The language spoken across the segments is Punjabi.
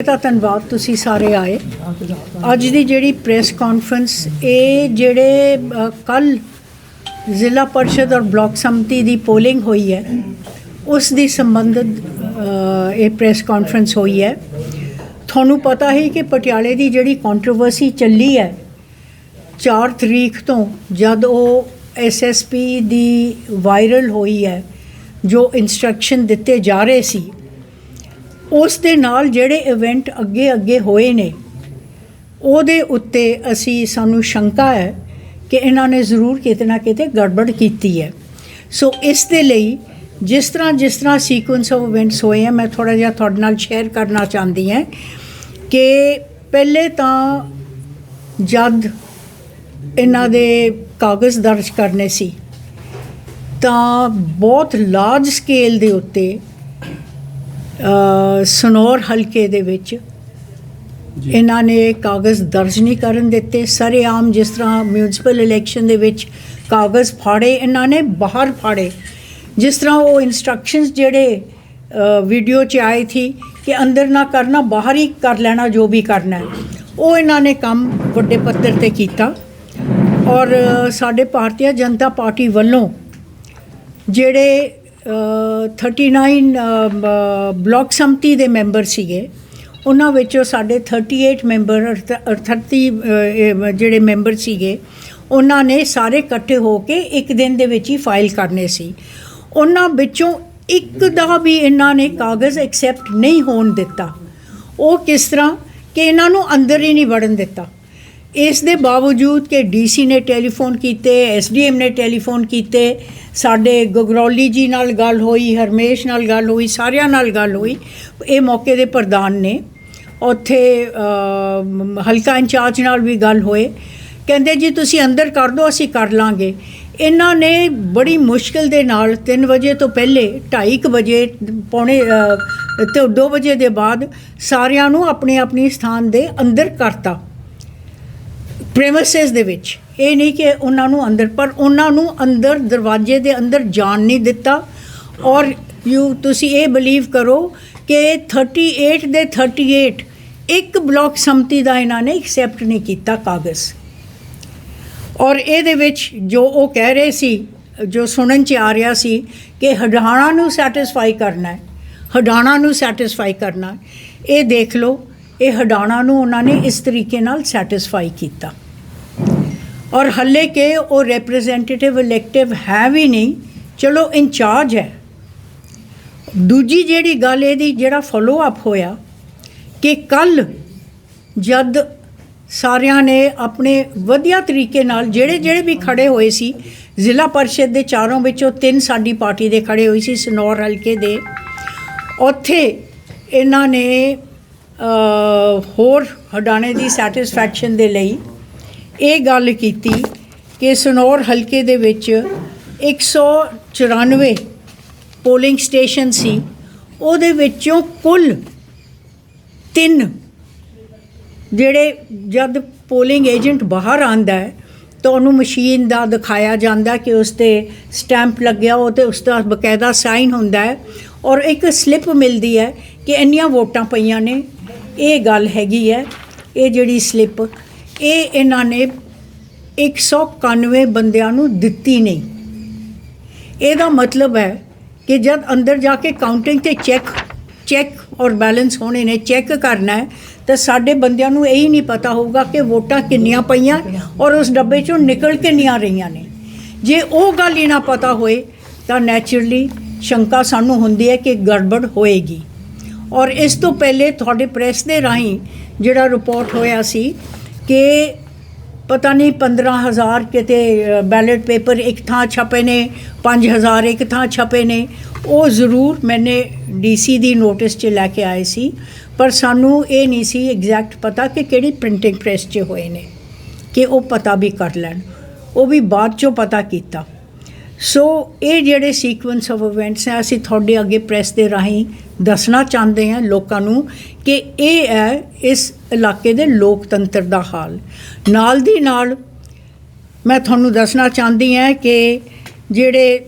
ਤਾਂ ਧੰਨਵਾਦ ਤੁਸੀਂ ਸਾਰੇ ਆਏ। ਅੱਜ ਦੀ ਜਿਹੜੀ ਪ੍ਰੈਸ ਕਾਨਫਰੰਸ ਇਹ ਜਿਹੜੇ ਕੱਲ ਜ਼ਿਲ੍ਹਾ ਪਰਿਸ਼ਦ ਔਰ ਬਲਾਕ ਸੰਮਤੀ ਦੀ ਪੋਲਿੰਗ ਹੋਈ ਹੈ, ਉਸ ਦੀ ਸੰਬੰਧਿਤ ਇਹ ਪ੍ਰੈਸ ਕਾਨਫਰੰਸ ਹੋਈ ਹੈ। ਤੁਹਾਨੂੰ ਪਤਾ ਹੈ ਕਿ ਪਟਿਆਲੇ ਦੀ ਜਿਹੜੀ ਕੰਟਰੋਵਰਸੀ ਚੱਲੀ ਹੈ 4 ਤਰੀਕ ਤੋਂ ਜਦ ਉਹ ਐਸਐਸਪੀ ਦੀ ਵਾਇਰਲ ਹੋਈ ਹੈ, ਜੋ ਇਨਸਟਰਕਸ਼ਨ ਦਿੱਤੇ ਜਾ ਰਹੇ ਸੀ ਉਸ ਦੇ ਨਾਲ ਜਿਹੜੇ ਇਵੈਂਟ ਅੱਗੇ ਅੱਗੇ ਹੋਏ ਨੇ, ਉਹਦੇ ਉੱਤੇ ਅਸੀਂ ਸਾਨੂੰ ਸ਼ੰਕਾ ਹੈ ਕਿ ਇਹਨਾਂ ਨੇ ਜ਼ਰੂਰ ਕਿਤੇ ਨਾ ਕਿਤੇ ਗੜਬੜ ਕੀਤੀ ਹੈ। ਸੋ ਇਸ ਦੇ ਲਈ ਜਿਸ ਤਰ੍ਹਾਂ ਜਿਸ ਤਰ੍ਹਾਂ ਸੀਕੁਐਂਸ ਆਫ ਇਵੈਂਟਸ ਹੋਏ ਆ, ਮੈਂ ਥੋੜਾ ਜਿਹਾ ਤੁਹਾਡੇ ਨਾਲ ਸ਼ੇਅਰ ਕਰਨਾ ਚਾਹੁੰਦੀ ਹਾਂ ਕਿ ਪਹਿਲੇ ਤਾਂ ਜਦ ਇਹਨਾਂ ਦੇ ਕਾਗਜ਼ ਦਰਜ ਕਰਨੇ ਸੀ, ਤਾਂ ਬਹੁਤ ਲਾਰਜ ਸਕੇਲ ਦੇ ਉੱਤੇ ਸਨੌਰ ਹਲਕੇ ਦੇ ਵਿੱਚ ਇਹਨਾਂ ਨੇ ਕਾਗਜ਼ ਦਰਜ ਨਹੀਂ ਕਰਨ ਦਿੱਤੇ। ਸਰੇਆਮ ਜਿਸ ਤਰ੍ਹਾਂ ਮਿਊਨਿਸਪਲ ਇਲੈਕਸ਼ਨ ਦੇ ਵਿੱਚ ਕਾਗਜ਼ ਫਾੜੇ ਇਹਨਾਂ ਨੇ ਬਾਹਰ ਫਾੜੇ। ਜਿਸ ਤਰ੍ਹਾਂ ਉਹ ਇਨਸਟਰਕਸ਼ਨਸ ਜਿਹੜੇ ਵੀਡੀਓ 'ਚ ਆਏ ਥੀ ਕਿ ਅੰਦਰ ਨਾ ਕਰਨਾ ਬਾਹਰ ਹੀ ਕਰ ਲੈਣਾ ਜੋ ਵੀ ਕਰਨਾ ਉਹ ਇਹਨਾਂ ਨੇ ਕੰਮ ਵੱਡੇ ਪੱਧਰ ਤੇ ਕੀਤਾ। ਔਰ ਸਾਡੇ ਭਾਰਤੀ ਜਨਤਾ ਪਾਰਟੀ ਵੱਲੋਂ ਜਿਹੜੇ 39 ਅ, ਬ- ਬਲਾਕ ਸੰਮਤੀ ਦੇ ਮੈਂਬਰ ਸੀਗੇ। ਉਹਨਾਂ ਵਿੱਚੋਂ ਸਾਡੇ 38 ਮੈਂਬਰ ਔਰ th- ਔਰ 30 ਅ, ਇਹ ਜਿਹੜੇ ਮੈਂਬਰ ਸੀਗੇ ਉਹਨਾਂ ਨੇ ਸਾਰੇ ਇਕੱਠੇ ਹੋ ਕੇ ਇੱਕ ਦਿਨ ਦੇ ਵਿੱਚ ਹੀ ਫਾਈਲ ਕਰਨੇ ਸੀ। ਉਹਨਾਂ ਵਿੱਚੋਂ ਇੱਕ ਦਾ ਵੀ ਇਹਨਾਂ ਨੇ ਕਾਗਜ਼ ਐਕਸੈਪਟ ਨਹੀਂ ਹੋਣ ਦਿੱਤਾ। ਉਹ ਕਿਸ ਤਰ੍ਹਾਂ ਕਿ ਇਹਨਾਂ ਨੂੰ ਅੰਦਰ ਹੀ ਨਹੀਂ ਵੜਨ ਦਿੱਤਾ। ਇਸ ਦੇ ਬਾਵਜੂਦ ਕਿ ਡੀਸੀ ਨੇ ਟੈਲੀਫੋਨ ਕੀਤੇ ਐਸਡੀਐਮ ਨੇ ਟੈਲੀਫੋਨ ਕੀਤੇ ਸਾਡੇ ਗਗਰੌਲੀ ਜੀ ਨਾਲ ਗੱਲ ਹੋਈ ਹਰਮੇਸ਼ ਨਾਲ ਗੱਲ ਹੋਈ ਸਾਰਿਆਂ ਨਾਲ ਗੱਲ ਹੋਈ ਇਹ ਮੌਕੇ ਦੇ ਪ੍ਰਧਾਨ ਨੇ। ਉੱਥੇ ਹਲਕਾ ਇੰਚਾਰਜ ਨਾਲ ਵੀ ਗੱਲ ਹੋਏ। ਕਹਿੰਦੇ ਜੀ ਤੁਸੀਂ ਅੰਦਰ ਕਰ ਦਿਓ ਅਸੀਂ ਕਰ ਲਾਂਗੇ। ਇਹਨਾਂ ਨੇ ਬੜੀ ਮੁਸ਼ਕਲ ਦੇ ਨਾਲ 3 ਵਜੇ ਤੋਂ ਪਹਿਲੇ 2:30 ਵਜੇ ਪੌਣੇ ਅ, ਤੇ 2 ਵਜੇ ਦੇ ਬਾਅਦ ਸਾਰਿਆਂ ਨੂੰ ਆਪਣੇ ਆਪਣੇ ਸਥਾਨ ਦੇ ਅੰਦਰ ਕਰਤਾ। ਪ੍ਰੈਮਿਸਿਸ ਦੇ ਵਿੱਚ। ਇਹ ਨਹੀਂ ਕਿ ਉਹਨਾਂ ਨੂੰ ਅੰਦਰ, ਪਰ ਉਹਨਾਂ ਨੂੰ ਅੰਦਰ, ਦਰਵਾਜ਼ੇ ਦੇ ਅੰਦਰ ਜਾਣ ਨਹੀਂ ਦਿੱਤਾ। ਔਰ ਯੂ, ਤੁਸੀਂ ਇਹ ਬਲੀਵ ਕਰੋ ਕਿ 38 ਦੇ 38 ਇੱਕ ਬਲਾਕ ਸੰਮਤੀ ਦਾ ਇਹਨਾਂ ਨੇ ਐਕਸੈਪਟ ਨਹੀਂ ਕੀਤਾ ਕਾਗਜ਼। ਔਰ ਇਹਦੇ ਵਿੱਚ ਜੋ ਉਹ ਕਹਿ ਰਹੇ ਸੀ, ਜੋ ਸੁਣਨ ਚ ਆ ਰਿਹਾ ਸੀ ਕਿ ਹਡਾਣਾ ਨੂੰ ਸੈਟੀਸਫਾਈ ਕਰਨਾ ਹੈ, ਹਡਾਣਾ ਨੂੰ ਸੈਟੀਸਫਾਈ ਕਰਨਾ ਇਹ ਦੇਖ ਲਓ, ਇਹ ਹਡਾਣਾ ਨੂੰ ਉਹਨਾਂ ਨੇ ਇਸ ਤਰੀਕੇ ਨਾਲ ਸੈਟੀਸਫਾਈ ਕੀਤਾ। ਔਰ ਹੱਲੇ ਕਿ ਉਹ ਰਿਪਰੈਜ਼ੈਂਟੇਟਿਵ ਇਲੈਕਟਿਵ ਹੈ ਵੀ ਨਹੀਂ, ਚਲੋ ਇੰਚਾਰਜ ਹੈ। ਦੂਜੀ ਜਿਹੜੀ ਗੱਲ ਇਹਦੀ, ਜਿਹੜਾ ਫੋਲੋ ਅਪ ਹੋਇਆ ਕਿ ਕੱਲ ਜਦ ਸਾਰਿਆਂ ਨੇ ਆਪਣੇ ਵਧੀਆ ਤਰੀਕੇ ਨਾਲ, ਜਿਹੜੇ ਜਿਹੜੇ ਵੀ ਖੜੇ ਹੋਏ ਸੀ, ਜ਼ਿਲ੍ਹਾ ਪਰਿਸ਼ਦ ਦੇ ਚਾਰੋਂ ਵਿੱਚੋਂ ਤਿੰਨ ਸਾਡੀ ਪਾਰਟੀ ਦੇ ਖੜੇ ਹੋਏ ਸੀ, ਸਨੌਰ ਹਲਕੇ ਦੇ। ਉੱਥੇ ਇਹਨਾਂ ਨੇ ਹੋਰ ਹਡਾਣੇ ਦੀ ਸੈਟੀਸਫੈਕਸ਼ਨ ਦੇ ਲਈ ਇਹ ਗੱਲ ਕੀਤੀ ਕਿ ਸਨੌਰ ਹਲਕੇ ਦੇ ਵਿੱਚ 194 ਪੋਲਿੰਗ ਸਟੇਸ਼ਨ ਸੀ। ਉਹਦੇ ਵਿੱਚੋਂ ਕੁੱਲ ਤਿੰਨ ਜਿਹੜੇ ਜਦ ਪੋਲਿੰਗ ਏਜੰਟ ਬਾਹਰ ਆਂਦਾ ਹੈ, ਤਾਂ ਉਹਨੂੰ ਮਸ਼ੀਨ ਦਾ ਦਿਖਾਇਆ ਜਾਂਦਾ ਕਿ ਉਸ ਤੇ ਸਟੈਂਪ ਲੱਗਿਆ ਉਹ ਤੇ ਉਸ ਦਾ ਬਕਾਇਦਾ ਸਾਈਨ ਹੁੰਦਾ ਹੈ ਔਰ ਇੱਕ ਸਲਿੱਪ ਮਿਲਦੀ ਹੈ ਕਿ ਇੰਨੀਆਂ ਵੋਟਾਂ ਪਈਆਂ ਨੇ। ਇਹ ਗੱਲ ਹੈਗੀ ਹੈ, ਇਹ ਜਿਹੜੀ ਸਲਿੱਪ ਇਹ ਇਹਨਾਂ ਨੇ 191 ਬੰਦਿਆਂ ਨੂੰ ਦਿੱਤੀ ਨਹੀਂ। ਇਹਦਾ ਮਤਲਬ ਹੈ ਕਿ ਜਦ ਅੰਦਰ ਜਾ ਕੇ ਕਾਊਂਟਿੰਗ ਤੇ ਚੈੱਕ ਚੈੱਕ ਔਰ ਬੈਲੈਂਸ ਹੋਣੇ ਨੇ ਚੈੱਕ ਕਰਨਾ ਹੈ, ਤਾਂ ਸਾਡੇ ਬੰਦਿਆਂ ਨੂੰ ਇਹ ਹੀ ਨਹੀਂ ਪਤਾ ਹੋਊਗਾ ਕਿ ਵੋਟਾਂ ਕਿੰਨੀਆਂ ਪਈਆਂ ਔਰ ਉਸ ਡੱਬੇ ਚੋਂ ਨਿਕਲ ਕਿੰਨੀਆਂ ਰਹੀਆਂ ਨੇ। ਜੇ ਉਹ ਗੱਲ ਹੀ ਨਾ ਪਤਾ ਹੋਏ, ਤਾਂ ਨੈਚੁਰਲੀ ਸ਼ੰਕਾ ਸਾਨੂੰ ਹੁੰਦੀ ਹੈ ਕਿ ਗੜਬੜ ਹੋਏਗੀ। ਔਰ ਇਸ ਤੋਂ ਪਹਿਲੇ ਤੁਹਾਡੇ ਪ੍ਰੈਸ ਦੇ ਰਾਹੀਂ ਜਿਹੜਾ ਰਿਪੋਰਟ ਹੋਇਆ ਸੀ ਕਿ ਪਤਾ ਨਹੀਂ 15000 ਕਿਤੇ ਬੈਲਟ ਪੇਪਰ ਇੱਕ ਥਾਂ ਛਪੇ ਨੇ 5000 ਇੱਕ ਥਾਂ ਛਪੇ ਨੇ। ਉਹ ਜ਼ਰੂਰ ਮੈਨੇ ਡੀਸੀ ਦੀ ਨੋਟਿਸ 'ਚ ਲੈ ਕੇ ਆਏ ਸੀ, ਪਰ ਸਾਨੂੰ ਇਹ ਨਹੀਂ ਸੀ ਐਗਜ਼ੈਕਟ ਪਤਾ ਕਿ ਕਿਹੜੀ ਪ੍ਰਿੰਟਿੰਗ ਪ੍ਰੈਸ 'ਚ ਹੋਏ ਨੇ, ਕਿ ਉਹ ਪਤਾ ਵੀ ਕਰ ਲੈਣ। ਉਹ ਵੀ ਬਾਅਦ 'ਚੋਂ ਪਤਾ ਕੀਤਾ। ਸੋ ਇਹ ਜਿਹੜੇ ਸੀਕੁਐਂਸ ਆਫ ਇਵੈਂਟਸ ਹੈ ਅਸੀਂ ਤੁਹਾਡੇ ਅੱਗੇ ਪ੍ਰੈਸ ਦੇ ਰਾਹੀਂ ਦੱਸਣਾ ਚਾਹੁੰਦੇ ਹਾਂ ਲੋਕਾਂ ਨੂੰ ਕਿ ਇਹ ਹੈ ਇਸ ਇਲਾਕੇ ਦੇ ਲੋਕਤੰਤਰ ਦਾ ਹਾਲ। ਨਾਲ ਦੀ ਨਾਲ ਮੈਂ ਤੁਹਾਨੂੰ ਦੱਸਣਾ ਚਾਹੁੰਦੀ ਹਾਂ ਕਿ ਜਿਹੜੇ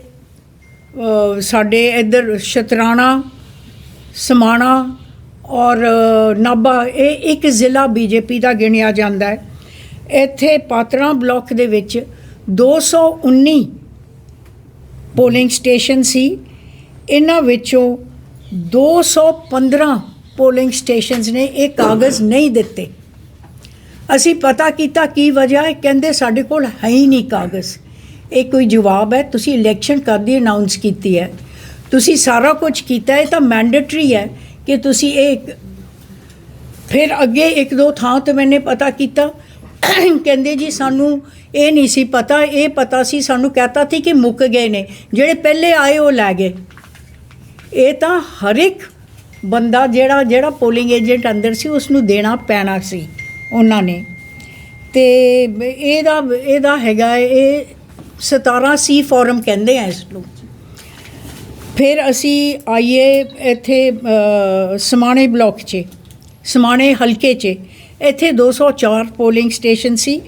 ਸਾਡੇ ਇੱਧਰ ਸ਼ਤਰਾਣਾ ਸਮਾਣਾ ਔਰ ਅ, ਨਾਭਾ ਇਹ ਇੱਕ ਜ਼ਿਲ੍ਹਾ ਬੀਜੇਪੀ ਦਾ ਗਿਣਿਆ ਜਾਂਦਾ ਹੈ। ਇੱਥੇ ਪਾਤਰਾਂ ਬਲਾਕ ਦੇ ਵਿੱਚ 219 ਪੋਲਿੰਗ ਸਟੇਸ਼ਨ ਸੀ। ਇਹਨਾਂ ਵਿੱਚੋਂ 215 ਪੋਲਿੰਗ ਸਟੇਸ਼ਨਸ ਨੇ ਇਹ ਕਾਗਜ਼ ਨਹੀਂ ਦਿੱਤੇ। ਅਸੀਂ ਪਤਾ ਕੀਤਾ ਕੀ ਵਜ੍ਹਾ ਹੈ, ਕਹਿੰਦੇ ਸਾਡੇ ਕੋਲ ਹੈ ਹੀ ਨਹੀਂ ਕਾਗਜ਼। ਇਹ ਕੋਈ ਜਵਾਬ ਹੈ, ਤੁਸੀਂ ਇਲੈਕਸ਼ਨ ਕਰਦੀ ਅਨਾਉਂਸ ਕੀਤੀ ਹੈ। ਤੁਸੀਂ ਸਾਰਾ ਕੁਝ ਕੀਤਾ ਹੈ ਤਾਂ ਮੈਂਡੇਟਰੀ ਹੈ ਕਿ ਤੁਸੀਂ ਇਹ ਫਿਰ ਅੱਗੇ ਇੱਕ ਦੋ ਥਾਂ ਤੇ ਮੈਨੇ ਪਤਾ ਕੀਤਾ ਕਹਿੰਦੇ ਜੀ ਸਾਨੂੰ ਇਹ ਨਹੀਂ ਸੀ ਪਤਾ, ਇਹ ਪਤਾ ਸੀ ਸਾਨੂੰ ਕਹਤਾ ਸੀ ਕਿ ਮੁੱਕ ਗਏ ਨੇ, ਜਿਹੜੇ ਪਹਿਲੇ ਆਏ ਉਹ ਲੈ ਗਏ। ਇਹ ਤਾਂ ਹਰ ਇੱਕ ਬੰਦਾ ਜਿਹੜਾ ਜਿਹੜਾ ਪੋਲਿੰਗ ਏਜੰਟ ਅੰਦਰ ਸੀ ਉਸ ਨੂੰ ਦੇਣਾ ਪੈਣਾ ਸੀ, ਉਹਨਾਂ ਨੇ। ਤੇ ਇਹਦਾ ਇਹਦਾ ਹੈਗਾ, ਇਹ 17 ਸੀ ਫੋਰਮ ਕਹਿੰਦੇ ਆ ਇਸ ਨੂੰ ਫਿਰ ਅਸੀਂ ਆਈਏ ਇੱਥੇ ਸਮਾਣੇ ਬਲਾਕ 'ਚ, ਸਮਾਣੇ ਹਲਕੇ 'ਚ। ਇੱਥੇ 204 ਪੋਲਿੰਗ ਸਟੇਸ਼ਨ ਸੀ।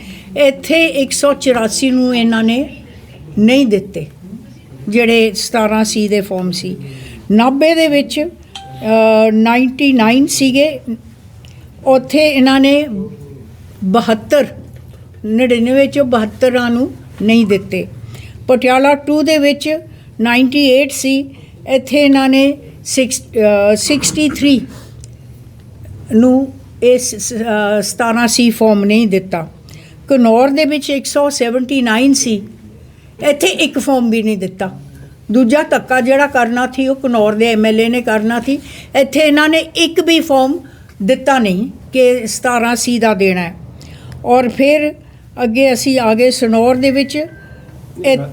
ਇੱਥੇ 184 ਨੂੰ ਇਹਨਾਂ ਨੇ ਨਹੀਂ ਦਿੱਤੇ ਜਿਹੜੇ 17 ਸੀ ਦੇ ਫਾਰਮ ਸੀ। 90 ਦੇ ਵਿੱਚ ਅ, 99 ਸੀਗੇ। ਉੱਥੇ ਇਹਨਾਂ ਨੇ 72 99 ਚੋਂ 72 ਨੂੰ ਨਹੀਂ ਦਿੱਤੇ। ਪਟਿਆਲਾ 2 ਦੇ ਵਿੱਚ 98 ਸੀ। ਇੱਥੇ ਇਹਨਾਂ ਨੇ 6 63 ਨੂੰ ਇਸ 17 ਸੀ ਫਾਰਮ ਨਹੀਂ ਦਿੱਤਾ। ਕਨੌਰ ਦੇ ਵਿੱਚ 179 ਸੀ ਇੱਥੇ ਇੱਕ ਫਾਰਮ ਵੀ ਨਹੀਂ ਦਿੱਤਾ। ਦੂਜਾ ਧੱਕਾ ਜਿਹੜਾ ਕਰਨਾ ਸੀ, ਉਹ ਕਨੌਰ ਦੇ ਐਮਐਲਏ ਨੇ ਕਰਨਾ ਸੀ। ਇੱਥੇ ਇਹਨਾਂ ਨੇ ਇੱਕ ਵੀ ਫਾਰਮ ਦਿੱਤਾ ਨਹੀਂ ਕਿ 17 ਸੀ ਦਾ ਦੇਣਾ ਹੈ। ਔਰ ਫਿਰ ਅੱਗੇ ਅਸੀਂ ਆ ਗਏ ਸਨੌਰ ਦੇ ਵਿੱਚ।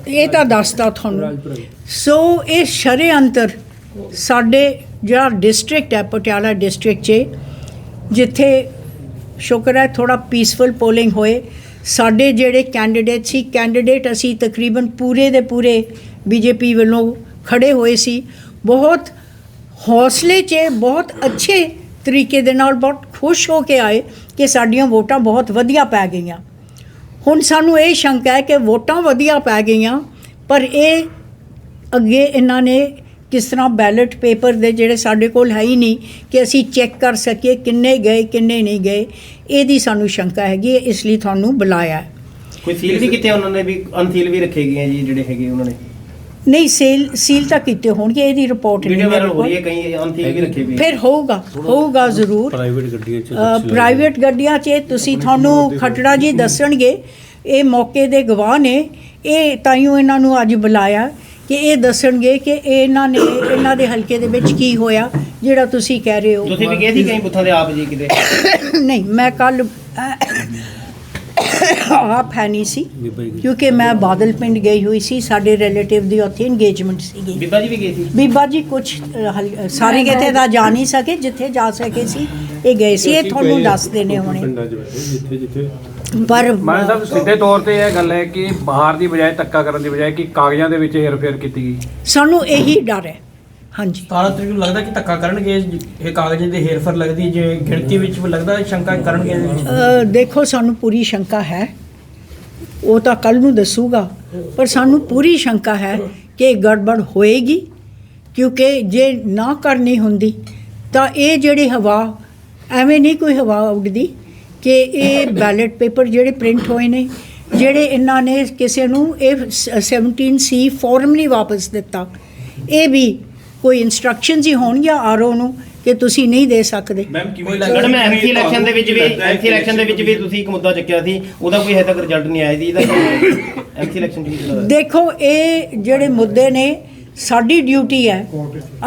ਇਹ ਤਾਂ ਦੱਸਦਾ ਤੁਹਾਨੂੰ। ਸੋ ਇਹ ਸ਼ਰੇ ਅੰਤਰ ਸਾਡੇ ਜਿਹੜਾ ਡਿਸਟ੍ਰਿਕਟ ਹੈ, ਪਟਿਆਲਾ ਡਿਸਟ੍ਰਿਕਟ 'ਚ ਜਿੱਥੇ ਸ਼ੁਕਰ ਹੈ ਥੋੜਾ ਪੀਸਫੁਲ ਪੋਲਿੰਗ ਹੋਏ। ਸਾਡੇ ਜਿਹੜੇ ਕੈਂਡੀਡੇਟ ਸੀ ਕੈਂਡੀਡੇਟ ਅਸੀਂ ਤਕਰੀਬਨ ਪੂਰੇ ਦੇ ਪੂਰੇ ਬੀਜੇਪੀ ਵੱਲੋਂ ਖੜੇ ਹੋਏ ਸੀ। ਬਹੁਤ ਹੌਸਲੇ 'ਚ, ਬਹੁਤ ਅੱਛੇ ਤਰੀਕੇ ਦੇ ਨਾਲ ਬਹੁਤ ਖੁਸ਼ ਹੋ ਕੇ ਆਏ ਕਿ ਸਾਡੀਆਂ ਵੋਟਾਂ ਬਹੁਤ ਵਧੀਆ ਪੈ ਗਈਆਂ। ਹੁਣ ਸਾਨੂੰ ਇਹ ਸ਼ੰਕਾ ਹੈ ਕਿ ਵੋਟਾਂ ਵਧੀਆ ਪੈ ਗਈਆਂ, ਪਰ ਇਹ ਅੱਗੇ ਇਹਨਾਂ ਨੇ ਕਿਸ ਤਰ੍ਹਾਂ ਬੈਲਟ ਪੇਪਰ ਦੇ ਜਿਹੜੇ ਸਾਡੇ ਕੋਲ ਹੈ ਹੀ ਨਹੀਂ ਕਿ ਅਸੀਂ ਚੈੱਕ ਕਰ ਸਕੀਏ ਕਿੰਨੇ ਗਏ ਕਿੰਨੇ ਨਹੀਂ ਗਏ। ਇਹਦੀ ਸਾਨੂੰ ਸ਼ੰਕਾ ਹੈਗੀ ਹੈ, ਇਸ ਲਈ ਤੁਹਾਨੂੰ ਬੁਲਾਇਆ। ਕੋਈ ਸੀਲ ਵੀ ਕੀਤੇ ਉਹਨਾਂ ਨੇ ਵੀ ਅਨਸੀਲ ਵੀ ਰੱਖੇ ਗਏ ਜੀ ਜਿਹੜੇ ਹੈਗੇ ਉਹਨਾਂ ਨੇ? ਨਹੀਂ ਸੇਲ ਸੀਲ ਤਾਂ ਕੀਤੇ ਹੋਣਗੇ ਇਹਦੀ ਰਿਪੋਰਟ ਨਹੀਂ ਵੀਡੀਓ ਵਾਇਰਲ ਹੋ ਰਹੀ ਹੈ ਕੋਲ। ਕਈ ਅਨਸੀਲ ਵੀ ਰੱਖੇ ਗਏ। ਫਿਰ ਹੋਊਗਾ ਹੋਊਗਾ ਜ਼ਰੂਰ। ਪ੍ਰਾਈਵੇਟ ਗੱਡੀਆਂ ਚ ਪ੍ਰਾਈਵੇਟ ਗੱਡੀਆਂ 'ਚ ਤੁਸੀਂ ਤੁਹਾਨੂੰ ਖਟੜਾ ਜੀ ਦੱਸਣਗੇ। ਇਹ ਮੌਕੇ ਦੇ ਗਵਾਹ ਨੇ। ਇਹ ਤਾਈਓ ਇਹਨਾਂ ਨੂੰ ਅੱਜ ਬੁਲਾਇਆ। ਕਿ ਇਹ ਦੱਸਣਗੇ ਕਿ ਇਹ ਇਹਨਾਂ ਨੇ ਇਹਨਾਂ ਦੇ ਹਲਕੇ ਦੇ ਵਿੱਚ ਕੀ ਹੋਇਆ ਜਿਹੜਾ ਤੁਸੀਂ ਕਹਿ ਰਹੇ ਹੋ। ਤੁਸੀਂ ਵੀ ਗਏ ਸੀ ਕਈ ਬੁੱਥਾਂ ਦੇ ਆਪ ਜੀ ਕਿਤੇ? ਨਹੀਂ ਮੈਂ ਕੱਲ ਆਪ ਹੈ ਨਹੀਂ ਸੀ ਕਿਉਂਕਿ ਮੈਂ ਬਾਦਲ ਪਿੰਡ ਗਈ ਹੋਈ ਸੀ ਸਾਡੇ ਰਿਲੇਟਿਵ ਦੀ ਉੱਥੇ ਇੰਗੇਜਮੈਂਟ ਸੀਗੀ। ਬੀਬਾ ਜੀ ਵੀ ਗਏ ਸੀ? ਬੀਬਾ ਜੀ ਕੁਝ ਸਾਰੇ ਕਿਤੇ ਤਾਂ ਜਾ ਨਹੀਂ ਸਕੇ ਜਿੱਥੇ ਜਾ ਸਕੇ ਸੀ ਇਹ ਗਏ ਸੀ ਇਹ ਤੁਹਾਨੂੰ ਦੱਸਦੇ ਨੇ ਹੁਣੇ। ਜਿੱਥੇ ਜਿੱਥੇ ਪਰ ਮਾਨ ਸਾਹਿਬ ਸਿੱਧੇ ਤੌਰ ਤੇ ਇਹ ਗੱਲ ਹੈ ਕਿ ਬਾਹਰ ਦੀ ਬਜਾਏ ਧੱਕਾ ਕਰਨ ਦੀ ਬਜਾਏ ਕਿ ਕਾਗਜ਼ਾਂ ਦੇ ਵਿੱਚ ਹੇਰਫੇਰ ਕੀਤੀ ਗਈ। ਸਾਨੂੰ ਇਹੀ ਡਰ ਹੈ। ਹਾਂਜੀ। 17 ਤਰੀਕ ਨੂੰ ਲੱਗਦਾ ਕਿ ਧੱਕਾ ਕਰਨਗੇ ਇਹ ਕਾਗਜ਼ਾਂ ਦੇ ਹੇਰਫਰ ਲੱਗਦੀ ਹੈ, ਜੇ ਗਿਣਤੀ ਵਿੱਚ ਵੀ ਲੱਗਦਾ ਸ਼ੰਕਾ ਕਰਨਗੇ ਇਹਦੇ ਵਿੱਚ। ਅ, ਦੇਖੋ ਸਾਨੂੰ ਪੂਰੀ ਸ਼ੰਕਾ ਹੈ। ਉਹ ਤਾਂ ਕੱਲ ਨੂੰ ਦੱਸੂਗਾ। ਪਰ ਸਾਨੂੰ ਪੂਰੀ ਸ਼ੰਕਾ ਹੈ ਕਿ ਇਹ ਗੜਬੜ ਹੋਏਗੀ ਕਿਉਂਕਿ ਜੇ ਨਾ ਕਰਨੀ ਹੁੰਦੀ ਤਾਂ ਇਹ ਜਿਹੜੀ ਹਵਾ ਐਵੇਂ ਨਹੀਂ ਕੋਈ ਹਵਾ ਉੱਡਦੀ। ਕਿ ਇਹ ਬੈਲਟ ਪੇਪਰ ਜਿਹੜੇ ਪ੍ਰਿੰਟ ਹੋਏ ਨੇ ਜਿਹੜੇ ਇਹਨਾਂ ਨੇ ਕਿਸੇ ਨੂੰ ਇਹ 17 ਸੀ ਫਾਰਮ ਨਹੀਂ ਵਾਪਸ ਦਿੱਤਾ ਇਹ ਵੀ ਕੋਈ ਇਨਸਟਰਕਸ਼ਨਸ ਹੀ ਹੋਣਗੀਆਂ ਆਰਓ ਨੂੰ ਕਿ ਤੁਸੀਂ ਨਹੀਂ ਦੇ ਸਕਦੇ? ਕੋਈ ਮੈਡਮ ਐਮਸੀ ਇਲੈਕਸ਼ਨ ਦੇ ਵਿੱਚ ਵੀ ਐਮਸੀ ਇਲੈਕਸ਼ਨ ਦੇ ਵਿੱਚ ਵੀ ਤੁਸੀਂ ਇੱਕ ਮੁੱਦਾ ਚੱਕਿਆ ਸੀ ਉਹਦਾ ਕੋਈ ਹਜੇ ਤੱਕ ਰਿਜ਼ਲਟ ਨਹੀਂ ਆਇਆ ਜੀ ਇਹਦਾ ਐਮਸੀ ਇਲੈਕਸ਼ਨ ਦੀ ਦੇਖੋ ਇਹ ਜਿਹੜੇ ਮੁੱਦੇ ਨੇ ਸਾਡੀ ਡਿਊਟੀ ਹੈ।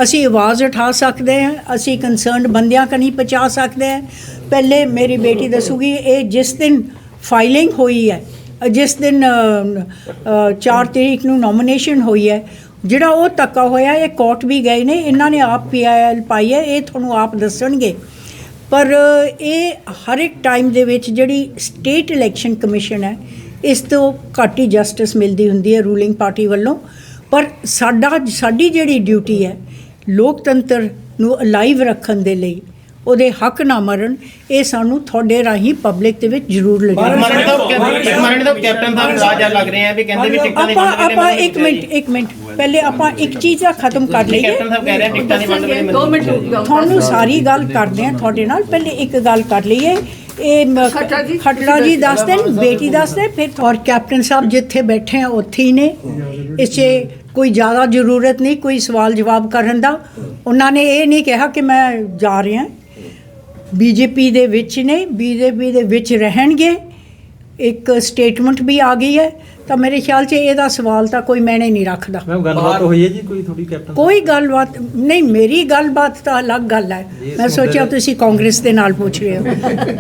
ਅਸੀਂ ਆਵਾਜ਼ ਉਠਾ ਸਕਦੇ ਹਾਂ ਅਸੀਂ ਕੰਸਰਨਡ ਬੰਦਿਆਂ ਕਨੀ ਪਹੁੰਚਾ ਸਕਦੇ ਹਾਂ। ਪਹਿਲੇ ਮੇਰੀ ਬੇਟੀ ਦੱਸੂਗੀ, ਇਹ ਜਿਸ ਦਿਨ ਫਾਈਲਿੰਗ ਹੋਈ ਹੈ, ਜਿਸ ਦਿਨ 4 ਤਰੀਕ ਨੂੰ ਨੋਮੀਨੇਸ਼ਨ ਹੋਈ ਹੈ, ਜਿਹੜਾ ਉਹ ਧੱਕਾ ਹੋਇਆ, ਇਹ ਕੋਰਟ ਵੀ ਗਏ ਨੇ, ਇਹਨਾਂ ਨੇ ਆਪ ਪੀਆਈਐਲ ਪਾਈ ਹੈ, ਇਹ ਤੁਹਾਨੂੰ ਆਪ ਦੱਸਣਗੇ। ਪਰ ਇਹ ਹਰ ਇੱਕ ਟਾਈਮ ਦੇ ਵਿੱਚ ਜਿਹੜੀ ਸਟੇਟ ਇਲੈਕਸ਼ਨ ਕਮਿਸ਼ਨ ਹੈ, ਇਸ ਤੋਂ ਘੱਟ ਹੀ ਜਸਟਿਸ ਮਿਲਦੀ ਹੁੰਦੀ ਹੈ ਰੂਲਿੰਗ ਪਾਰਟੀ ਵੱਲੋਂ। ਪਰ ਸਾਡਾ, ਸਾਡੀ ਜਿਹੜੀ ਡਿਊਟੀ ਹੈ, ਲੋਕਤੰਤਰ ਨੂੰ ਅਲਾਈਵ ਰੱਖਣ ਦੇ ਲਈ ਉਹਦੇ ਹੱਕ ਨਾ ਮਰਨ ਇਹ ਸਾਨੂੰ ਤੁਹਾਡੇ ਰਾਹੀਂ ਪਬਲਿਕ ਦੇ ਵਿੱਚ ਜ਼ਰੂਰ ਲਿਜਾਣਾ ਮਾਰਨ ਦਾ ਮਾਰਨ ਦਾ ਕੈਪਟਨ ਦਾ ਅੰਦਾਜ਼ਾ ਲੱਗ ਰਿਹਾ ਵੀ ਕਹਿੰਦੇ ਵੀ ਟਿਕਟਾਂ ਦੀ ਆਪਾਂ ਆਪਾਂ ਇੱਕ ਮਿੰਟ ਇੱਕ ਮਿੰਟ। ਪਹਿਲੇ ਆਪਾਂ ਇੱਕ ਚੀਜ਼ ਦਾ ਖਤਮ ਕਰ ਲਈਏ। ਕੈਪਟਨ ਸਾਹਿਬ ਕਹਿ ਰਹੇ ਆ ਟਿਕਟਾਂ ਦੀ ਵੰਡ ਦੋ ਮੈਨੂੰ ਮਿੰਟ ਰੁਕ ਜਾਓ। ਤੁਹਾਨੂੰ ਸਾਰੀ ਗੱਲ ਕਰਦੇ ਆ ਤੁਹਾਡੇ ਨਾਲ। ਪਹਿਲੇ ਇੱਕ ਗੱਲ ਕਰ ਲਈਏ। ਇਹ ਖੱਟੜਾ ਜੀ, ਦੱਸਦੇ ਨੇ ਬੇਟੀ ਦੱਸਦੇ ਫਿਰ ਔਰ ਕੈਪਟਨ ਸਾਹਿਬ ਜਿੱਥੇ ਬੈਠੇ ਆ ਉੱਥੇ ਹੀ ਨੇ। ਇਸ 'ਚ ਕੋਈ ਜ਼ਿਆਦਾ ਜ਼ਰੂਰਤ ਨਹੀਂ ਕੋਈ ਸਵਾਲ ਜਵਾਬ ਕਰਨ ਦਾ। ਉਹਨਾਂ ਨੇ ਇਹ ਨਹੀਂ ਕਿਹਾ ਕਿ ਮੈਂ ਜਾ ਰਿਹਾ। ਬੀਜੇਪੀ ਦੇ ਵਿੱਚ ਨੇ ਬੀਜੇਪੀ ਦੇ ਵਿੱਚ ਰਹਿਣਗੇ। ਇੱਕ ਸਟੇਟਮੈਂਟ ਵੀ ਆ ਗਈ ਹੈ। ਤਾਂ ਮੇਰੇ ਖਿਆਲ 'ਚ ਇਹਦਾ ਸਵਾਲ ਤਾਂ ਕੋਈ ਮੈਨੇ ਨਹੀਂ ਰੱਖਦਾ। ਮੈਮ ਗੱਲਬਾਤ ਹੋਈ ਹੈ ਜੀ ਕੋਈ ਥੋੜੀ ਕੈਪਟਨ ਕੋਈ ਗੱਲਬਾਤ ਨਹੀਂ ਮੇਰੀ ਗੱਲਬਾਤ ਤਾਂ ਅਲੱਗ ਗੱਲ ਹੈ। ਮੈਂ ਸੋਚਿਆ ਤੁਸੀਂ ਕਾਂਗਰਸ ਦੇ ਨਾਲ ਪੁੱਛ ਰਹੇ ਹੋ।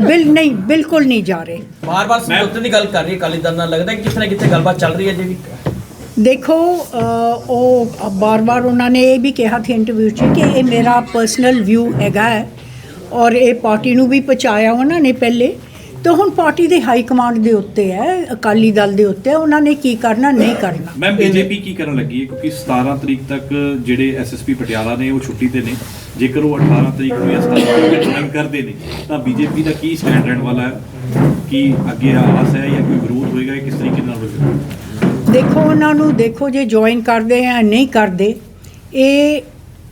ਬਿਲ ਨਹੀਂ ਬਿਲਕੁਲ ਨਹੀਂ ਜਾ ਰਹੇ। ਬਾਰ-ਬਾਰ ਸਮਝੌਤੇ ਦੀ ਗੱਲ ਕਰ ਰਹੀ ਹੈ ਅਕਾਲੀ ਦਲ ਨਾਲ ਲੱਗਦਾ ਕਿ ਕਿਤੇ ਨਾ ਕਿਤੇ ਗੱਲਬਾਤ ਚੱਲ ਰਹੀ ਹੈ ਜੀ ਦੇਖੋ ਉਹ ਬਾਰ-ਬਾਰ ਉਹਨਾਂ ਨੇ ਇਹ ਵੀ ਕਿਹਾ ਸੀ ਇੰਟਰਵਿਊ 'ਚ ਕਿ ਇਹ ਮੇਰਾ ਪਰਸਨਲ ਵਿਊ ਹੈਗਾ ਹੈ। ਔਰ ਇਹ ਪਾਰਟੀ ਨੂੰ ਵੀ ਪਹੁੰਚਾਇਆ ਉਹਨਾਂ ਨੇ ਪਹਿਲੇ। ਤਾਂ ਹੁਣ ਪਾਰਟੀ ਦੇ ਹਾਈ ਕਮਾਂਡ ਦੇ ਉੱਤੇ ਹੈ ਅਕਾਲੀ ਦਲ ਦੇ ਉੱਤੇ ਹੈ, ਉਹਨਾਂ ਨੇ ਕੀ ਕਰਨਾ ਨਹੀਂ ਕਰਨਾ? ਮੈਮ ਬੀਜੇਪੀ ਕੀ ਕਰਨ ਲੱਗੀ ਹੈ? ਕਿਉਂਕਿ 17 ਤਰੀਕ ਤੱਕ ਜਿਹੜੇ ਐਸਐਸਪੀ ਪਟਿਆਲਾ ਨੇ ਉਹ ਛੁੱਟੀ ਤੇ ਨੇ। ਜੇਕਰ ਉਹ 18 ਤਰੀਕ ਨੂੰ ਜਾਂ 17 ਤਰੀਕ ਨੂੰ ਕਰਦੇ ਨੇ ਤਾਂ ਬੀਜੇਪੀ ਦਾ ਕੀ ਸਟੈਂਡ ਰਹਿਣ ਵਾਲਾ ਹੈ? ਕੀ ਅੱਗੇ ਆਸ ਹੈ ਜਾਂ ਕੋਈ ਵਿਰੋਧ ਹੋਏਗਾ ਜਾਂ ਕਿਸ ਤਰੀਕੇ ਨਾਲ ਹੋਵੇਗਾ ਦੇਖੋ ਉਹਨਾਂ ਨੂੰ ਦੇਖੋ ਜੇ ਜੁਆਇਨ ਕਰਦੇ ਆ ਨਹੀਂ ਕਰਦੇ ਇਹ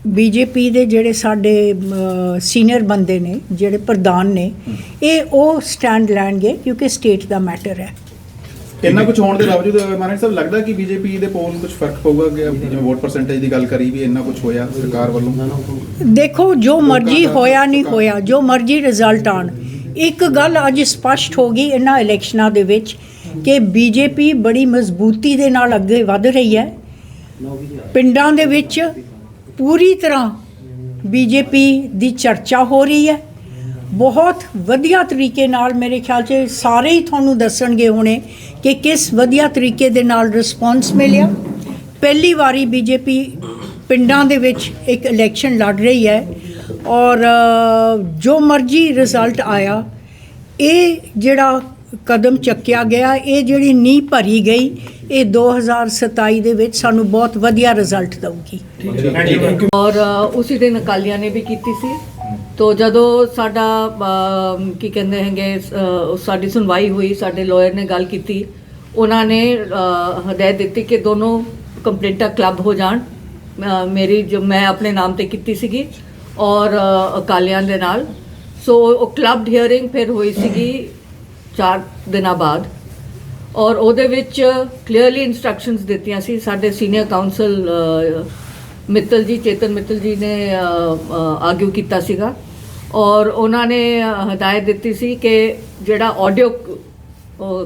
ਬੀਜੇਪੀ ਦੇ ਜਿਹੜੇ ਸਾਡੇ ਸੀਨੀਅਰ ਬੰਦੇ ਨੇ ਜਿਹੜੇ ਪ੍ਰਧਾਨ ਨੇ ਇਹ ਉਹ ਸਟੈਂਡ ਲੈਣਗੇ ਕਿਉਂਕਿ ਸਟੇਟ ਦਾ ਮੈਟਰ ਹੈ। ਇੰਨਾ ਕੁਝ ਹੋਣ ਦੇ ਬਾਵਜੂਦ ਮਾਨਕ ਸਾਹਿਬ ਲੱਗਦਾ ਕਿ ਬੀਜੇਪੀ ਦੇ ਪੋਲ ਕੁਝ ਫ਼ਰਕ ਪਊਗਾ? ਕਿ ਜਿਵੇਂ ਵੋਟ ਪਰਸੈਂਟੇਜ ਦੀ ਗੱਲ ਕਰੀ ਵੀ ਇੰਨਾ ਕੁਝ ਹੋਇਆ ਸਰਕਾਰ ਵੱਲੋਂ? ਦੇਖੋ ਜੋ ਮਰਜ਼ੀ ਹੋਇਆ ਨਹੀਂ ਹੋਇਆ ਜੋ ਮਰਜ਼ੀ ਰਿਜ਼ਲਟ ਆਣ ਇੱਕ ਗੱਲ ਅੱਜ ਸਪਸ਼ਟ ਹੋ ਗਈ ਇਹਨਾਂ ਇਲੈਕਸ਼ਨਾਂ ਦੇ ਵਿੱਚ ਕਿ ਬੀਜੇਪੀ ਬੜੀ ਮਜ਼ਬੂਤੀ ਦੇ ਨਾਲ ਅੱਗੇ ਵਧ ਰਹੀ ਹੈ। ਪਿੰਡਾਂ ਦੇ ਵਿੱਚ ਪੂਰੀ ਤਰ੍ਹਾਂ ਬੀਜੇਪੀ ਦੀ ਚਰਚਾ ਹੋ ਰਹੀ ਹੈ। ਬਹੁਤ ਵਧੀਆ ਤਰੀਕੇ ਨਾਲ ਮੇਰੇ ਖਿਆਲ 'ਚ ਸਾਰੇ ਹੀ ਤੁਹਾਨੂੰ ਦੱਸਣਗੇ ਹੁਣੇ ਕਿ ਕਿਸ ਵਧੀਆ ਤਰੀਕੇ ਦੇ ਨਾਲ ਰਿਸਪੌਂਸ ਮਿਲਿਆ। ਪਹਿਲੀ ਵਾਰੀ ਬੀਜੇਪੀ ਪਿੰਡਾਂ ਦੇ ਵਿੱਚ ਇੱਕ ਇਲੈਕਸ਼ਨ ਲੜ ਰਹੀ ਹੈ ਔਰ ਜੋ ਮਰਜ਼ੀ ਰਿਜ਼ਲਟ ਆਇਆ, ਇਹ ਜਿਹੜਾ ਕਦਮ ਚੱਕਿਆ ਗਿਆ। ਇਹ ਜਿਹੜੀ ਨੀਂਹ ਭਰੀ ਗਈ ਇਹ 2027 ਦੇ ਵਿੱਚ ਸਾਨੂੰ ਬਹੁਤ ਵਧੀਆ ਰਿਜ਼ਲਟ ਦਊਗੀ। ਔਰ ਅ, ਉਸੇ ਦਿਨ ਅਕਾਲੀਆਂ ਨੇ ਵੀ ਕੀਤੀ ਸੀ। ਤੋ ਜਦੋਂ ਸਾਡਾ ਕੀ ਕਹਿੰਦੇ ਹੈਗੇ ਸਾਡੀ ਸੁਣਵਾਈ ਹੋਈ ਸਾਡੇ ਲਾਇਰ ਨੇ ਗੱਲ ਕੀਤੀ ਉਹਨਾਂ ਨੇ ਹਦਾਇਤ ਦਿੱਤੀ ਕਿ ਦੋਨੋਂ ਕੰਪਲੇਂਟਾਂ ਕਲੱਬ ਹੋ ਜਾਣ। ਮੇਰੀ ਜੋ ਮੈਂ ਆਪਣੇ ਨਾਮ ਤੇ ਕੀਤੀ ਸੀਗੀ ਔਰ ਅਕਾਲੀਆਂ ਦੇ ਨਾਲ। ਸੋ ਉਹ ਕਲੱਬ ਹੀਅਰਿੰਗ ਫਿਰ ਹੋਈ ਸੀਗੀ। 4 ਦਿਨਾਂ ਬਾਅਦ। ਔਰ ਉਹਦੇ ਵਿੱਚ ਕਲੀਅਰਲੀ ਇਨਸਟਰਕਸ਼ਨਸ ਦਿੱਤੀਆਂ ਸੀ। ਸਾਡੇ ਸੀਨੀਅਰ ਕਾਉਂਸਲ ਮਿੱਤਲ ਜੀ ਚੇਤਨ ਮਿੱਤਲ ਜੀ ਨੇ ਆਰਗੂ ਕੀਤਾ ਸੀਗਾ। ਔਰ ਉਹਨਾਂ ਨੇ ਹਦਾਇਤ ਦਿੱਤੀ ਸੀ ਕਿ ਜਿਹੜਾ ਆਡੀਓ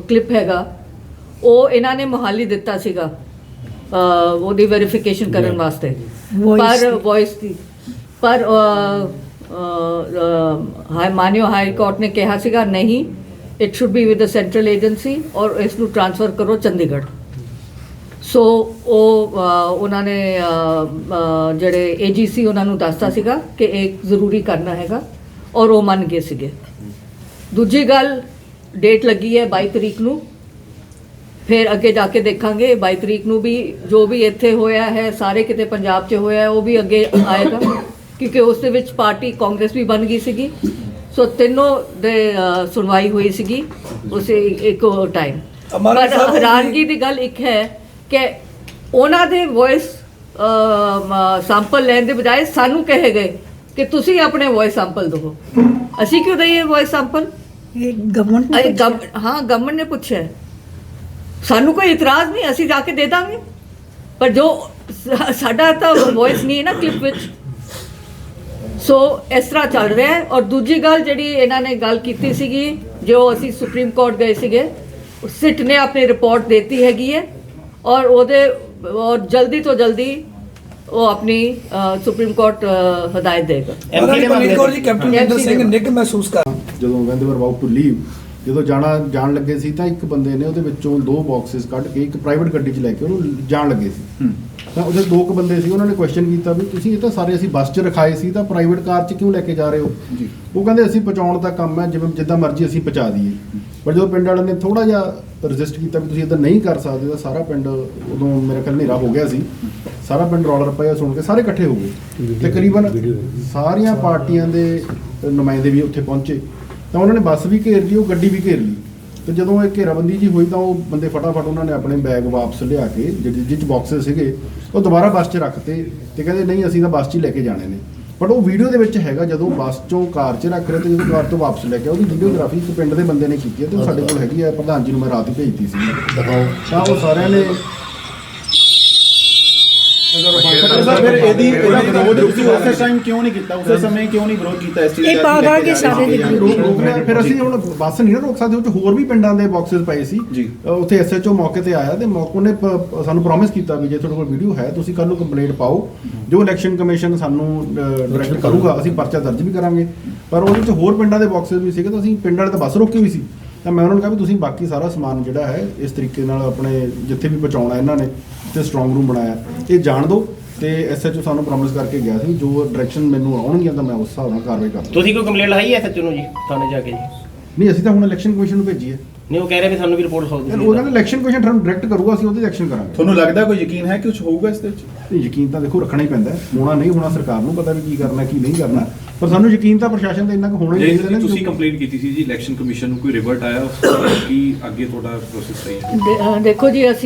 ਕਲਿੱਪ ਹੈਗਾ ਉਹ ਇਹਨਾਂ ਨੇ ਮੁਹਾਲੀ ਦਿੱਤਾ ਸੀਗਾ ਉਹਦੀ ਵੈਰੀਫਿਕੇਸ਼ਨ ਕਰਨ ਵਾਸਤੇ। Voice ਪਰ। ਵੌਇਸ ਦੀ। ਪਰ ਹਾਈ ਮਾਨਿਓ ਹਾਈ ਕੋਰਟ ਨੇ ਕਿਹਾ ਸੀਗਾ ਨਹੀਂ it should be with the central agency ਔਰ ਇਸ ਨੂੰ ਟ੍ਰਾਂਸਫਰ ਕਰੋ ਚੰਡੀਗੜ੍ਹ ਸੋ ਉਹ ਉਹਨਾਂ ਨੇ ਅ, ਅ, ਜਿਹੜੇ ਏਜੀਸੀ ਉਹਨਾਂ ਨੂੰ ਦੱਸਤਾ ਸੀਗਾ ਕਿ ਇਹ ਜ਼ਰੂਰੀ ਕਰਨਾ ਹੈਗਾ ਔਰ ਉਹ ਮੰਨ ਗਏ ਸੀਗੇ ਦੂਜੀ ਗੱਲ ਡੇਟ ਲੱਗੀ ਹੈ 22 ਤਰੀਕ ਨੂੰ ਫਿਰ ਅੱਗੇ ਜਾ ਕੇ ਦੇਖਾਂਗੇ 22 ਤਰੀਕ ਨੂੰ ਵੀ ਜੋ ਵੀ ਇੱਥੇ ਹੋਇਆ ਹੈ ਸਾਰੇ ਕਿਤੇ ਪੰਜਾਬ 'ਚ ਹੋਇਆ ਉਹ ਵੀ ਅੱਗੇ ਆਏਗਾ ਕਿਉਂਕਿ ਉਸ ਦੇ ਵਿੱਚ ਪਾਰਟੀ ਕਾਂਗਰਸ ਵੀ ਬਣ ਗਈ ਸੀਗੀ ਸੋ ਤਿੰਨੋਂ ਦੇ ਅ, ਸੁਣਵਾਈ ਹੋਈ ਸੀਗੀ ਉਸੇ ਇੱਕੋ ਟਾਈਮ ਪਰ ਹੈਰਾਨਗੀ ਦੀ ਗੱਲ ਇੱਕ ਹੈ ਕਿ ਉਹਨਾਂ ਦੇ ਵੌਇਸ ਸੈਂਪਲ ਲੈਣ ਦੇ ਬਜਾਏ ਸਾਨੂੰ ਕਹੇ ਗਏ ਕਿ ਤੁਸੀਂ ਆਪਣੇ ਵੌਇਸ ਸੈਂਪਲ ਦਿਓ ਅਸੀਂ ਕਿਉਂ ਦਈਏ ਵੌਇਸ ਸੈਂਪਲ ਇਹ ਗਵਰਨਮੈਂਟ ਅਰੇ ਗਵ- ਹਾਂ ਗਵਰਨਮੈਂਟ ਨੇ ਪੁੱਛਿਆ। ਹੈ। ਸਾਨੂੰ ਕੋਈ ਇਤਰਾਜ਼ ਨਹੀਂ ਅਸੀਂ ਜਾ ਕੇ ਦੇ ਦਾਂਗੇ। ਪਰ ਜੋ ਸਾ- ਸਾਡਾ ਤਾਂ ਵੌਇਸ ਨਹੀਂ ਹੈ ਨਾ ਕਲਿੱਪ ਵਿੱਚ। ਸੋ ਇਸ ਤਰ੍ਹਾਂ ਚੱਲ ਰਿਹਾ ਹੈ ਔਰ ਦੂਜੀ ਗੱਲ ਜਿਹੜੀ ਇਹਨਾਂ ਨੇ ਗੱਲ ਕੀਤੀ ਸੀਗੀ ਜੋ ਅਸੀਂ ਸੁਪਰੀਮ ਕੋਰਟ ਗਏ ਸੀਗੇ ਸਿਟ ਨੇ ਆਪਣੀ ਰਿਪੋਰਟ ਦਿੱਤੀ ਹੈਗੀ ਹੈ ਔਰ ਉਹਦੇ ਔਰ ਜਲਦੀ ਤੋਂ ਜਲਦੀ ਉਹ ਆਪਣੀ ਸੁਪਰੀਮ ਕੋਰਟ ਹਦਾਇਤ ਦੇਗਾ। ਐਮਪੀ ਜੀ ਕੈਪਟਨ ਅਮਰਿੰਦਰ ਸਿੰਘ ਨਿੱਘ ਮਹਿਸੂਸ ਕਰ ਜਦੋਂ ਵੈਨ ਦੇ ਵਰ ਅਬਾਊਟ ਟੂ ਲੀਵ ਜਦੋਂ ਜਾਣਾ ਜਾਣ ਲੱਗੇ ਸੀ ਤਾਂ ਇੱਕ ਬੰਦੇ ਨੇ ਉਹਦੇ ਵਿੱਚੋਂ ਦੋ ਬਾਕਸਸ ਕੱਢ ਕੇ ਇੱਕ ਪ੍ਰਾਈਵੇਟ ਗੱਡੀ 'ਚ ਲੈ ਕੇ ਉਹਨੂੰ ਜਾਣ ਲੱਗੇ ਸੀ। ਤਾਂ ਉਹਦੇ ਦੋ ਕੁ ਬੰਦੇ ਸੀ ਉਹਨਾਂ ਨੇ ਕੁਐਸਚਨ ਕੀਤਾ ਵੀ ਤੁਸੀਂ ਇਹ ਤਾਂ ਸਾਰੇ ਅਸੀਂ ਬੱਸ 'ਚ ਰਖਾਏ ਸੀ ਤਾਂ ਪ੍ਰਾਈਵੇਟ ਕਾਰ 'ਚ ਕਿਉਂ ਲੈ ਕੇ ਜਾ ਰਹੇ ਹੋ? ਜੀ। ਉਹ ਕਹਿੰਦੇ ਅਸੀਂ ਪਹੁੰਚਾਉਣ ਦਾ ਕੰਮ ਹੈ ਜਿਵੇਂ ਜਿੱਦਾਂ ਮਰਜ਼ੀ ਅਸੀਂ ਪਹੁੰਚਾ ਦਈਏ। ਪਰ ਜਦੋਂ ਪਿੰਡ ਵਾਲਿਆਂ ਨੇ ਥੋੜਾ ਜਿਹਾ ਰਜਿਸਟ ਕੀਤਾ ਵੀ ਤੁਸੀਂ ਇਦਾਂ ਨਹੀਂ ਕਰ ਸਕਦੇ ਤਾਂ ਸਾਰਾ ਪਿੰਡ ਉਦੋਂ ਮੇਰੇ ਖਿਆਲ ਹਨੇਰਾ ਹੋ ਗਿਆ ਸੀ। ਸਾਰਾ ਪਿੰਡ ਰੌਲਾ ਰੱਪਾ ਸੁਣ ਕੇ ਸਾਰੇ ਇਕੱਠੇ ਹੋ ਗਏ। ਤਕਰੀਬਨ ਸਾਰੀਆਂ ਪਾਰਟੀਆਂ ਦੇ ਨੁਮਾਇੰਦੇ ਵੀ ਉੱਥੇ ਪਹੁੰਚੇ। ਤਾਂ ਉਹਨਾਂ ਨੇ ਬੱਸ ਵੀ ਘੇਰ ਲਈ ਉਹ ਗੱਡੀ ਵੀ ਘੇਰ ਲਈ। ਤੇ ਜਦੋਂ ਇਹ ਘੇਰਾਬੰਦੀ ਜੀ ਹੋਈ ਤਾਂ ਉਹ ਬੰਦੇ ਫਟਾਫਟ ਉਹਨਾਂ ਨੇ ਆਪਣੇ ਬੈਗ ਵਾਪਸ ਲਿਆ ਕੇ ਜਿਹੜੇ ਜਿਹ 'ਚ ਬਾਕਸਸ ਸੀਗੇ ਉਹ ਦੁਬਾਰਾ ਬੱਸ 'ਚ ਰੱਖਤੇ ਤੇ ਕਹਿੰਦੇ ਨਹੀਂ ਅਸੀਂ ਤਾਂ ਬੱਸ 'ਚ ਹੀ ਲੈ ਕੇ ਜਾਣੇ ਨੇ। ਬਟ ਉਹ ਵੀਡੀਓ ਦੇ ਵਿੱਚ ਹੈਗਾ ਜਦੋਂ ਬੱਸ 'ਚੋਂ ਕਾਰ 'ਚ ਰੱਖ ਰਹੇ ਤੇ ਜਦੋਂ ਕਾਰ ਤੋਂ ਵਾਪਸ ਲੈ ਕੇ ਉਹਦੀ ਵੀਡੀਓਗ੍ਰਾਫੀ ਇੱਕ ਪਿੰਡ ਦੇ ਬੰਦੇ ਨੇ ਕੀਤੀ ਹੈ ਤੇ ਉਹ ਸਾਡੇ ਕੋਲ ਹੈਗੀ ਹੈ ਪ੍ਰਧਾਨ ਜੀ ਨੂੰ ਮੈਂ ਰਾਤ ਹੀ ਭੇਜਤੀ ਸੀ। ਦਿਖਾਓ। ਤਾਂ ਉਹ ਸਾਰਿਆਂ ਨੇ ਸਰ ਫਿਰ ਇਹਦੀ ਇਹਦਾ ਵਿਰੋਧ ਤੁਸੀਂ ਉਸੇ ਟਾਈਮ ਕਿਉਂ ਨਹੀਂ ਕੀਤਾ? ਉਸੇ ਸਮੇਂ ਕਿਉਂ ਨਹੀਂ ਵਿਰੋਧ ਕੀਤਾ ਇਸ ਚੀਜ਼ ਇਹ ਦਾ? ਕਿ ਲੈ ਦਾਂਗੇ ਕੇ ਸਾਰੇ ਦੇ ਜਾਣੀ ਰੋਕ ਰੋਕ ਲਿਆ ਫਿਰ ਅਸੀਂ ਹੁਣ ਬੱਸ ਨਹੀਂ ਰੋਕ ਸਕਦੇ 'ਚ ਹੋਰ ਵੀ ਪਿੰਡਾਂ ਦੇ ਬਾਕਸਸ ਪਏ ਸੀ। ਉੱਥੇ ਐਸਐਚਓ ਮੌਕੇ ਤੇ ਆਇਆ ਤੇ ਮੌਕੇ ਨੇ ਸਾਨੂੰ ਪ੍ਰੋਮਿਸ ਕੀਤਾ ਵੀ ਜੇ ਤੁਹਾਡੇ ਕੋਲ ਵੀਡੀਓ ਹੈ ਤੁਸੀਂ ਕੱਲ ਨੂੰ ਕੰਪਲੇਂਟ ਪਾਓ। ਜੋ ਇਲੈਕਸ਼ਨ ਕਮਿਸ਼ਨ ਸਾਨੂੰ ਡਾਇਰੈਕਟ ਕਰੂਗਾ ਅਸੀਂ ਪਰਚਾ ਦਰਜ ਵੀ ਕਰਾਂਗੇ। ਪਰ ਉਹਦੇ 'ਚ ਹੋਰ ਪਿੰਡਾਂ ਦੇ ਬਾਕਸਸ ਵੀ ਸੀਗੇ ਤਾਂ ਅਸੀਂ ਪਿੰਡ ਤਾਂ ਬੱਸ ਰੋਕੀ ਵੀ ਸੀ। ਤਾਂ ਮੈਂ ਉਹਨਾਂ ਨੂੰ ਕਿਹਾ ਵੀ ਤੁਸੀਂ ਬਾਕੀ ਸਾਰਾ ਸਮਾਨ ਜਿਹੜਾ ਹੈ ਇਸ ਤਰੀਕੇ ਨਾਲ ਆਪਣੇ ਜਿੱਥੇ ਵੀ ਪਹੁੰਚਾਉਣਾ ਇਹਨਾਂ ਨੇ ਤੇ ਸਟਰੋਂਗ ਰੂਮ ਬਣਾਇਆ। ਇਹ ਜਾਣ ਦਿਓ ਤੇ ਐਸਐਚਓ ਸਾਨੂੰ ਪ੍ਰੋਮਿਸ ਕਰਕੇ ਗਿਆ ਸੀ ਜੋ ਡਾਇਰੈਕਸ਼ਨ ਮੈਨੂੰ ਆਉਣਗੀਆਂ ਤਾਂ ਮੈਂ ਉਸ ਹਿਸਾਬ ਨਾਲ ਕਾਰਵਾਈ ਕਰਾਂਗਾ ਤੁਸੀਂ ਕੋਈ ਕੰਪਲੇਂਟ ਲਾਈ ਸੱਚੂ ਨੂੰ ਜੀ ਥਾਣੇ ਜਾ ਕੇ ਜੀ? ਨਹੀਂ ਅਸੀਂ ਤਾਂ ਹੁਣ ਇਲੈਕਸ਼ਨ ਕਮਿਸ਼ਨ ਨੂੰ ਭੇਜੀ ਹੈ। ਨਹੀਂ ਉਹ ਕਹਿ ਰਹੇ ਵੀ ਸਾਨੂੰ ਵੀ ਰਿਪੋਰਟ ਸੌ ਉਹ ਕਹਿੰਦੇ ਇਲੈਕਸ਼ਨ ਕਮਿਸ਼ਨ ਤੁਹਾਨੂੰ ਡਾਇਰੈਕਟ ਕਰੂਗਾ ਅਸੀਂ ਉਹਦੇ ਐਕਸ਼ਨ ਕਰਾਂਗੇ। ਤੁਹਾਨੂੰ ਲੱਗਦਾ ਕੋਈ ਯਕੀਨ ਹੈ ਕਿ ਕੁਝ ਹੋਊਗਾ ਇਸ ਦੇ ਵਿੱਚ? ਨਹੀਂ, ਯਕੀਨ ਤਾਂ ਦੇਖੋ ਰੱਖਣਾ ਹੀ ਪੈਂਦਾ ਹੈ। ਹੋਣਾ ਨਹੀਂ ਹੋਣਾ ਸਰਕਾਰ ਨੂੰ ਪਤਾ ਵੀ ਕੀ ਕਰਨਾ ਕੀ ਨਹੀਂ ਕਰਨਾ ਪਰ ਸਾਨੂੰ ਯਕੀਨ ਤਾਂ ਪ੍ਰਸ਼ਾਸਨ ਤੇ ਇੰਨਾ ਕੁ ਹੋਣਾ ਹੀ ਚਾਹੀਦਾ ਨਾ ਤੁਸੀਂ ਕਿ- ਕੰਪਲੇਂਟ ਕੀਤੀ ਸੀ ਜੀ ਇਲੈਕਸ਼ਨ ਕਮਿਸ਼ਨ ਨੂੰ ਕੋਈ ਰਿਵਰਟ ਆਇਆ ਕੀ ਅੱਗੇ ਤੁਹਾਡਾ ਪ੍ਰੋਸੈਸ ਰਹੀ ਦੇ- ਅਹ ਦੇਖੋ ਜੀ ਅਸੀਂ